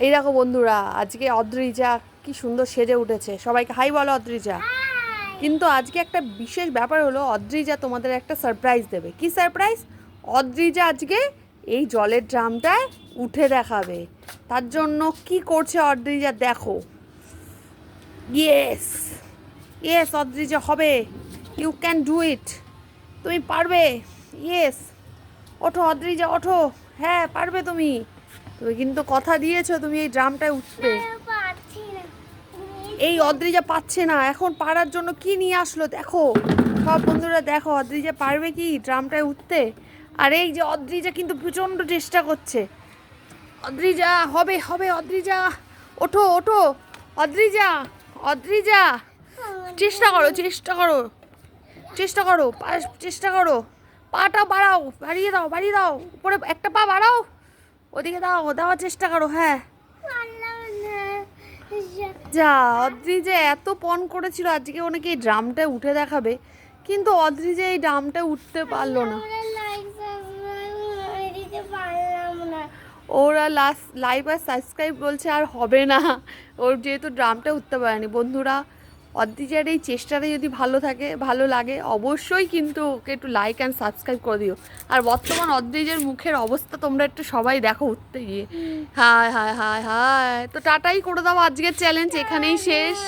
এই দেখো বন্ধুরা আজকে অদ্রিজা কি সুন্দর সেজে উঠেছে। সবাইকে হাই বলো অদ্রিজা। কিন্তু আজকে একটা বিশেষ ব্যাপার হলো অদ্রিজা তোমাদের একটা সারপ্রাইজ দেবে। কি সারপ্রাইজ অদ্রিজা আজকে এই জলের ড্রামটায় উঠে দেখাবে। তার জন্য কি করছে অদ্রিজা দেখো। ইয়েস ইয়েস অদ্রিজা হবে। ইউ ক্যান ডু ইট তুমি পারবে? ইয়েস ওঠো অদ্রিজা ওঠো। হ্যাঁ পারবে তুমি। তুমি কিন্তু কথা দিয়েছ, তুমি এই ড্রামটায় উঠবে এই অদ্রিজা পাচ্ছে না। এখন পারার জন্য কি নিয়ে আসলো? দেখো। সব বন্ধুরা, দেখো, অদ্রিজা পারবে কি ড্রামটায় উঠতে? আর এই যে অদ্রিজা কিন্তু প্রচণ্ড চেষ্টা করছে। অদ্রিজা, হবে হবে, অদ্রিজা। ওঠো ওঠো। অদ্রিজা অদ্রিজা। চেষ্টা করো চেষ্টা করো। চেষ্টা করো চেষ্টা করো। পাটা বাড়াও, বাড়িয়ে দাও বাড়িয়ে দাও। উপরে একটা পা বাড়াও। ওদিকে দাও দেওয়ার চেষ্টা করো হ্যাঁ। যা অদ্রিজা এত পণ করেছিল আজকে অনেকে এই ড্রামটায় উঠে দেখাবে কিন্তু অদ্রিজা এই ড্রামটা উঠতে পারল না। ওরা লাস্ট লাইভ আর সাবস্ক্রাইব বলছে আর হবে না। ওর যেহেতু ড্রামটা উঠতে পারেনি। বন্ধুরা অদ্রিজার এই চেষ্টাটা যদি ভালো থাকে ভালো লাগে অবশ্যই কিন্তু ওকে একটু লাইক অ্যান্ড সাবস্ক্রাইব করে দিও। আর বর্তমান অদ্রিজের মুখের অবস্থা তোমরা একটু সবাই দেখো উঠতে গিয়ে। হায় হায় হায় হায়। তো টাটাই করে দাও আজকের চ্যালেঞ্জ এখানেই শেষ।